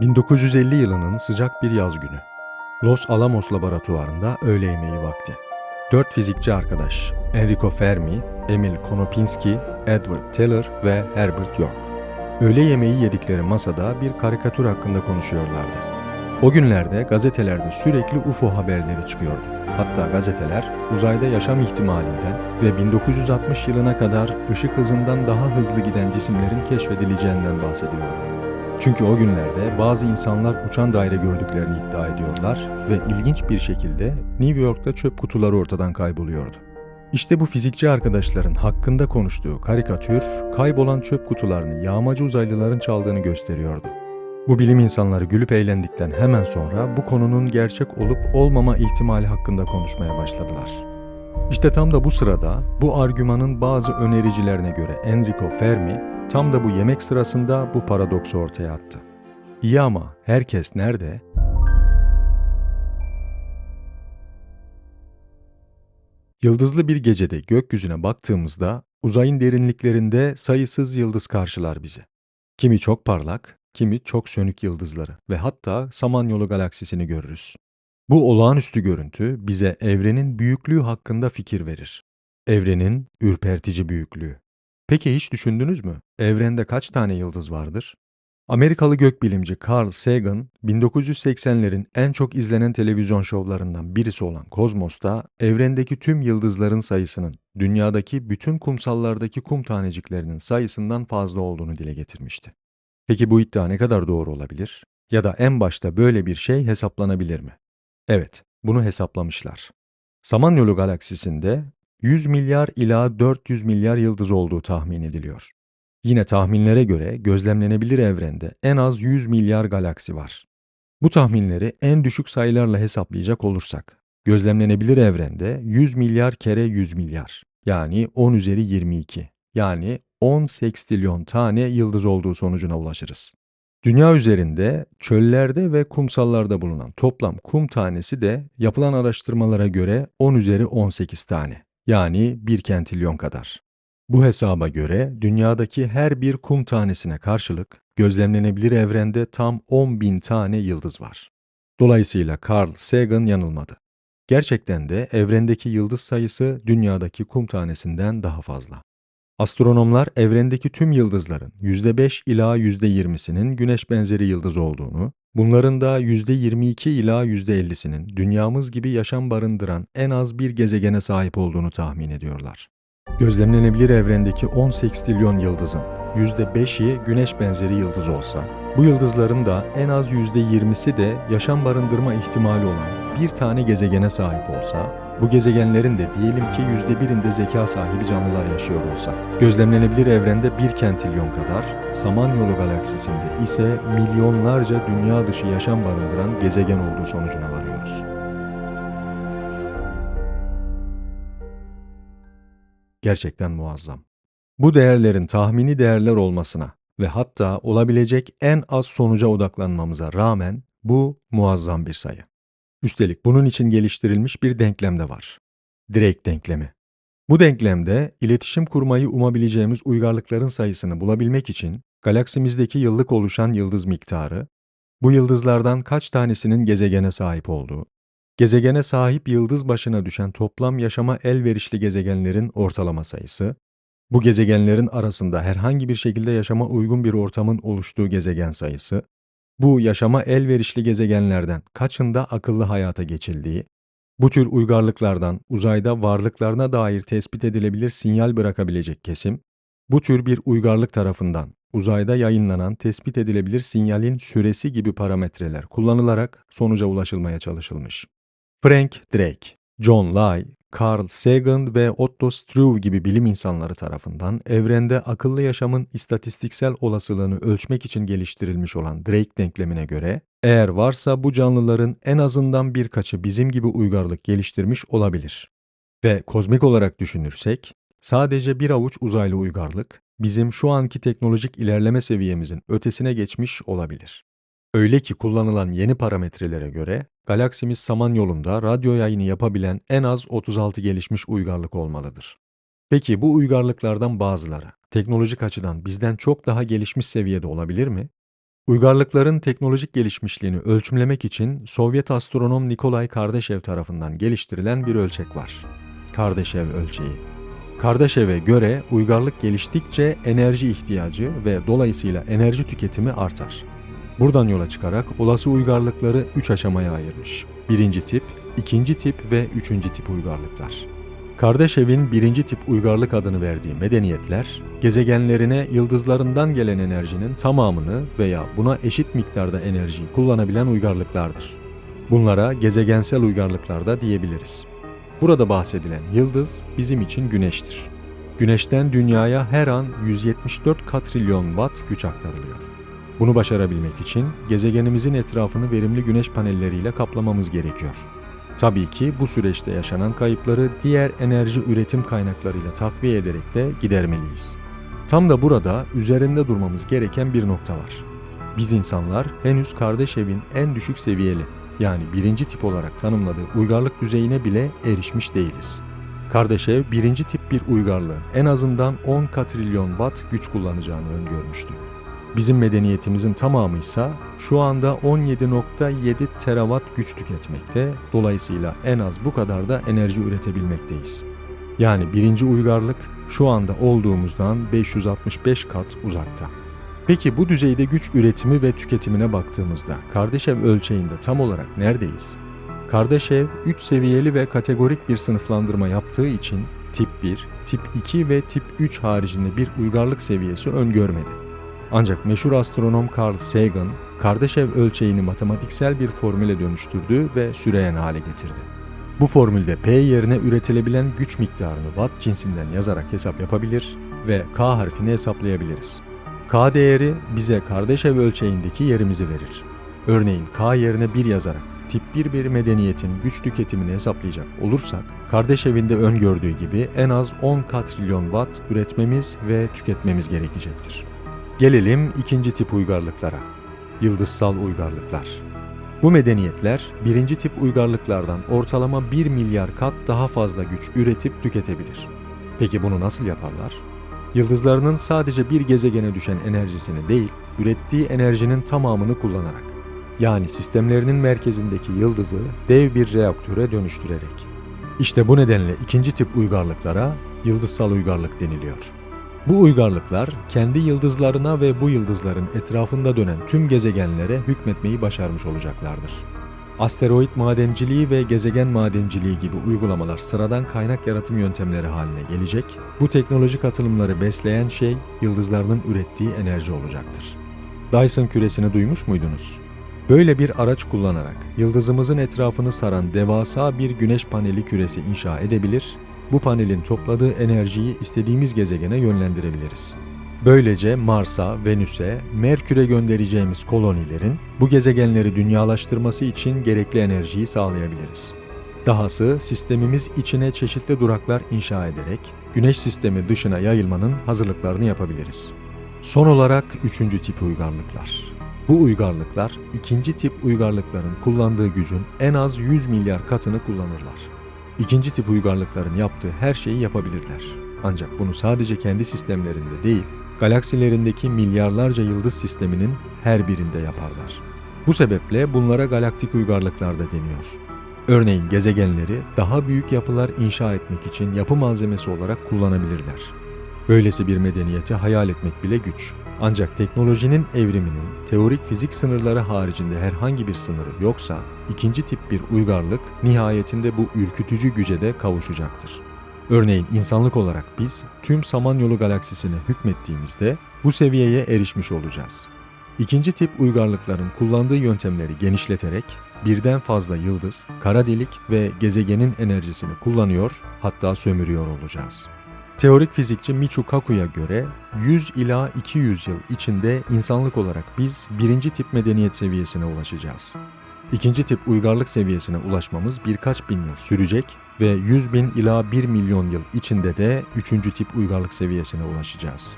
1950 yılının sıcak bir yaz günü. Los Alamos laboratuvarında öğle yemeği vakti. Dört fizikçi arkadaş, Enrico Fermi, Emil Konopinski, Edward Teller ve Herbert York. Öğle yemeği yedikleri masada bir karikatür hakkında konuşuyorlardı. O günlerde gazetelerde sürekli UFO haberleri çıkıyordu. Hatta gazeteler uzayda yaşam ihtimalinden ve 1960 yılına kadar ışık hızından daha hızlı giden cisimlerin keşfedileceğinden bahsediyordu. Çünkü o günlerde bazı insanlar uçan daire gördüklerini iddia ediyorlar ve ilginç bir şekilde New York'ta çöp kutuları ortadan kayboluyordu. İşte bu fizikçi arkadaşların hakkında konuştuğu karikatür, kaybolan çöp kutularını yağmacı uzaylıların çaldığını gösteriyordu. Bu bilim insanları gülüp eğlendikten hemen sonra bu konunun gerçek olup olmama ihtimali hakkında konuşmaya başladılar. İşte tam da bu sırada bu argümanın bazı önericilerine göre Enrico Fermi tam da bu yemek sırasında bu paradoksu ortaya attı. İyi ama herkes nerede? Yıldızlı bir gecede gökyüzüne baktığımızda uzayın derinliklerinde sayısız yıldız karşılar bizi. Kimi çok parlak, kimi çok sönük yıldızları ve hatta Samanyolu galaksisini görürüz. Bu olağanüstü görüntü bize evrenin büyüklüğü hakkında fikir verir. Evrenin ürpertici büyüklüğü. Peki hiç düşündünüz mü? Evrende kaç tane yıldız vardır? Amerikalı gökbilimci Carl Sagan, 1980'lerin en çok izlenen televizyon şovlarından birisi olan Kozmos'ta evrendeki tüm yıldızların sayısının dünyadaki bütün kumsallardaki kum taneciklerinin sayısından fazla olduğunu dile getirmişti. Peki bu iddia ne kadar doğru olabilir? Ya da en başta böyle bir şey hesaplanabilir mi? Evet, bunu hesaplamışlar. Samanyolu galaksisinde 100 milyar ila 400 milyar yıldız olduğu tahmin ediliyor. Yine tahminlere göre gözlemlenebilir evrende en az 100 milyar galaksi var. Bu tahminleri en düşük sayılarla hesaplayacak olursak, gözlemlenebilir evrende 100 milyar kere 100 milyar, yani 10 üzeri 22, yani 10 sekstrilyon tane yıldız olduğu sonucuna ulaşırız. Dünya üzerinde çöllerde ve kumsallarda bulunan toplam kum tanesi de yapılan araştırmalara göre 10 üzeri 18 tane, yani 1 kentilyon kadar. Bu hesaba göre dünyadaki her bir kum tanesine karşılık gözlemlenebilir evrende tam 10 bin tane yıldız var. Dolayısıyla Carl Sagan yanılmadı. Gerçekten de evrendeki yıldız sayısı dünyadaki kum tanesinden daha fazla. Astronomlar evrendeki tüm yıldızların %5 ila %20'sinin güneş benzeri yıldız olduğunu, bunların da %22 ila %50'sinin dünyamız gibi yaşam barındıran en az bir gezegene sahip olduğunu tahmin ediyorlar. Gözlemlenebilir evrendeki 10 sekstrilyon yıldızın %5'i güneş benzeri yıldız olsa, bu yıldızların da en az %20'si de yaşam barındırma ihtimali olan bir tane gezegene sahip olsa, bu gezegenlerin de diyelim ki %1'inde zeka sahibi canlılar yaşıyor olsa, gözlemlenebilir evrende bir kentilyon kadar, Samanyolu galaksisinde ise milyonlarca dünya dışı yaşam barındıran gezegen olduğu sonucuna varıyoruz. Gerçekten muazzam. Bu değerlerin tahmini değerler olmasına ve hatta olabilecek en az sonuca odaklanmamıza rağmen bu muazzam bir sayı. Üstelik bunun için geliştirilmiş bir denklem de var. Drake denklemi. Bu denklemde iletişim kurmayı umabileceğimiz uygarlıkların sayısını bulabilmek için galaksimizdeki yıllık oluşan yıldız miktarı, bu yıldızlardan kaç tanesinin gezegene sahip olduğu, gezegene sahip yıldız başına düşen toplam yaşama elverişli gezegenlerin ortalama sayısı, bu gezegenlerin arasında herhangi bir şekilde yaşama uygun bir ortamın oluştuğu gezegen sayısı, bu yaşama elverişli gezegenlerden kaçında akıllı hayata geçildiği, bu tür uygarlıklardan uzayda varlıklarına dair tespit edilebilir sinyal bırakabilecek kesim, bu tür bir uygarlık tarafından uzayda yayınlanan tespit edilebilir sinyalin süresi gibi parametreler kullanılarak sonuca ulaşılmaya çalışılmış. Frank Drake, John Lye, Carl Sagan ve Otto Struve gibi bilim insanları tarafından evrende akıllı yaşamın istatistiksel olasılığını ölçmek için geliştirilmiş olan Drake denklemine göre, eğer varsa bu canlıların en azından birkaçı bizim gibi uygarlık geliştirmiş olabilir. Ve kozmik olarak düşünürsek, sadece bir avuç uzaylı uygarlık, bizim şu anki teknolojik ilerleme seviyemizin ötesine geçmiş olabilir. Öyle ki kullanılan yeni parametrelere göre galaksimiz Samanyolu'nda radyo yayını yapabilen en az 36 gelişmiş uygarlık olmalıdır. Peki bu uygarlıklardan bazıları teknolojik açıdan bizden çok daha gelişmiş seviyede olabilir mi? Uygarlıkların teknolojik gelişmişliğini ölçümlemek için Sovyet astronom Nikolay Kardashev tarafından geliştirilen bir ölçek var. Kardashev ölçeği. Kardashev'e göre uygarlık geliştikçe enerji ihtiyacı ve dolayısıyla enerji tüketimi artar. Buradan yola çıkarak olası uygarlıkları üç aşamaya ayırmış. Birinci tip, ikinci tip ve üçüncü tip uygarlıklar. Kardashev'in birinci tip uygarlık adını verdiği medeniyetler, gezegenlerine yıldızlarından gelen enerjinin tamamını veya buna eşit miktarda enerjiyi kullanabilen uygarlıklardır. Bunlara gezegensel uygarlıklar da diyebiliriz. Burada bahsedilen yıldız bizim için güneştir. Güneşten dünyaya her an 174 katrilyon watt güç aktarılıyor. Bunu başarabilmek için gezegenimizin etrafını verimli güneş panelleriyle kaplamamız gerekiyor. Tabii ki bu süreçte yaşanan kayıpları diğer enerji üretim kaynaklarıyla takviye ederek de gidermeliyiz. Tam da burada üzerinde durmamız gereken bir nokta var. Biz insanlar henüz Kardasev'in en düşük seviyeli yani birinci tip olarak tanımladığı uygarlık düzeyine bile erişmiş değiliz. Kardashev birinci tip bir uygarlığın en azından 10 katrilyon watt güç kullanacağını öngörmüştü. Bizim medeniyetimizin tamamı ise şu anda 17.7 terawatt güç tüketmekte, dolayısıyla en az bu kadar da enerji üretebilmekteyiz. Yani birinci uygarlık şu anda olduğumuzdan 565 kat uzakta. Peki bu düzeyde güç üretimi ve tüketimine baktığımızda Kardashev ölçeğinde tam olarak neredeyiz? Kardashev 3 seviyeli ve kategorik bir sınıflandırma yaptığı için tip 1, tip 2 ve tip 3 haricinde bir uygarlık seviyesi öngörmedi. Ancak meşhur astronom Carl Sagan, Kardashev ölçeğini matematiksel bir formüle dönüştürdü ve süreyen hale getirdi. Bu formülde P yerine üretilebilen güç miktarını watt cinsinden yazarak hesap yapabilir ve K harfini hesaplayabiliriz. K değeri bize Kardashev ölçeğindeki yerimizi verir. Örneğin K yerine 1 yazarak tip 1 bir medeniyetin güç tüketimini hesaplayacak olursak, Kardashev'in de öngördüğü gibi en az 10 katrilyon watt üretmemiz ve tüketmemiz gerekecektir. Gelelim ikinci tip uygarlıklara. Yıldızsal uygarlıklar. Bu medeniyetler birinci tip uygarlıklardan ortalama 1 milyar kat daha fazla güç üretip tüketebilir. Peki bunu nasıl yaparlar? Yıldızlarının sadece bir gezegene düşen enerjisini değil, ürettiği enerjinin tamamını kullanarak, yani sistemlerinin merkezindeki yıldızı dev bir reaktöre dönüştürerek. İşte bu nedenle ikinci tip uygarlıklara yıldızsal uygarlık deniliyor. Bu uygarlıklar kendi yıldızlarına ve bu yıldızların etrafında dönen tüm gezegenlere hükmetmeyi başarmış olacaklardır. Asteroid madenciliği ve gezegen madenciliği gibi uygulamalar sıradan kaynak yaratım yöntemleri haline gelecek. Bu teknolojik atılımları besleyen şey yıldızlarının ürettiği enerji olacaktır. Dyson küresini duymuş muydunuz? Böyle bir araç kullanarak yıldızımızın etrafını saran devasa bir güneş paneli küresi inşa edebilir bu panelin topladığı enerjiyi istediğimiz gezegene yönlendirebiliriz. Böylece Mars'a, Venüs'e, Merkür'e göndereceğimiz kolonilerin bu gezegenleri dünyalaştırması için gerekli enerjiyi sağlayabiliriz. Dahası sistemimiz içine çeşitli duraklar inşa ederek Güneş sistemi dışına yayılmanın hazırlıklarını yapabiliriz. Son olarak üçüncü tip uygarlıklar. Bu uygarlıklar ikinci tip uygarlıkların kullandığı gücün en az 100 milyar katını kullanırlar. İkinci tip uygarlıkların yaptığı her şeyi yapabilirler. Ancak bunu sadece kendi sistemlerinde değil, galaksilerindeki milyarlarca yıldız sisteminin her birinde yaparlar. Bu sebeple bunlara galaktik uygarlıklar da deniyor. Örneğin gezegenleri daha büyük yapılar inşa etmek için yapı malzemesi olarak kullanabilirler. Böylesi bir medeniyeti hayal etmek bile güç. Ancak teknolojinin evriminin teorik fizik sınırları haricinde herhangi bir sınırı yoksa, ikinci tip bir uygarlık nihayetinde bu ürkütücü güce de kavuşacaktır. Örneğin insanlık olarak biz tüm Samanyolu galaksisine hükmettiğimizde bu seviyeye erişmiş olacağız. İkinci tip uygarlıkların kullandığı yöntemleri genişleterek birden fazla yıldız, kara delik ve gezegenin enerjisini kullanıyor hatta sömürüyor olacağız. Teorik fizikçi Michio Kaku'ya göre 100 ila 200 yıl içinde insanlık olarak biz birinci tip medeniyet seviyesine ulaşacağız. İkinci tip uygarlık seviyesine ulaşmamız birkaç bin yıl sürecek ve 100 bin ila 1 milyon yıl içinde de üçüncü tip uygarlık seviyesine ulaşacağız.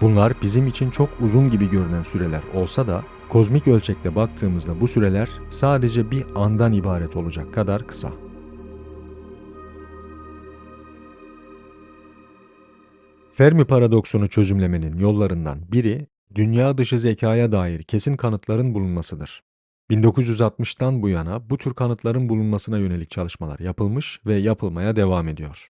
Bunlar bizim için çok uzun gibi görünen süreler olsa da kozmik ölçekte baktığımızda bu süreler sadece bir andan ibaret olacak kadar kısa. Fermi paradoksunu çözümlemenin yollarından biri dünya dışı zekaya dair kesin kanıtların bulunmasıdır. 1960'tan bu yana bu tür kanıtların bulunmasına yönelik çalışmalar yapılmış ve yapılmaya devam ediyor.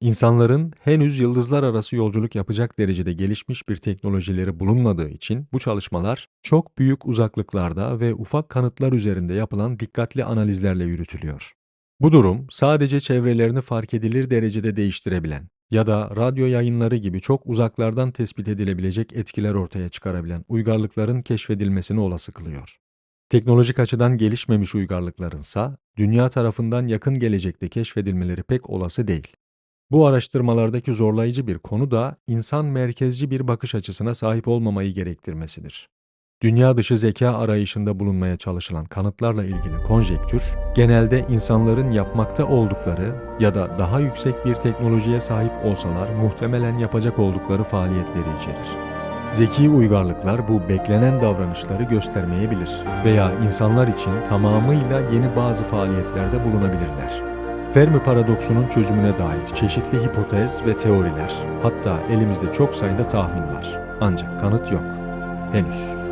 İnsanların henüz yıldızlar arası yolculuk yapacak derecede gelişmiş bir teknolojileri bulunmadığı için bu çalışmalar çok büyük uzaklıklarda ve ufak kanıtlar üzerinde yapılan dikkatli analizlerle yürütülüyor. Bu durum sadece çevrelerini fark edilir derecede değiştirebilen ya da radyo yayınları gibi çok uzaklardan tespit edilebilecek etkiler ortaya çıkarabilen uygarlıkların keşfedilmesini olası kılıyor. Teknolojik açıdan gelişmemiş uygarlıklarınsa dünya tarafından yakın gelecekte keşfedilmeleri pek olası değil. Bu araştırmalardaki zorlayıcı bir konu da insan merkezci bir bakış açısına sahip olmamayı gerektirmesidir. Dünya dışı zeka arayışında bulunmaya çalışılan kanıtlarla ilgili konjektür, genelde insanların yapmakta oldukları ya da daha yüksek bir teknolojiye sahip olsalar muhtemelen yapacak oldukları faaliyetleri içerir. Zeki uygarlıklar bu beklenen davranışları göstermeyebilir veya insanlar için tamamıyla yeni bazı faaliyetlerde bulunabilirler. Fermi paradoksunun çözümüne dair çeşitli hipotez ve teoriler, hatta elimizde çok sayıda tahmin var. Ancak kanıt yok. Henüz.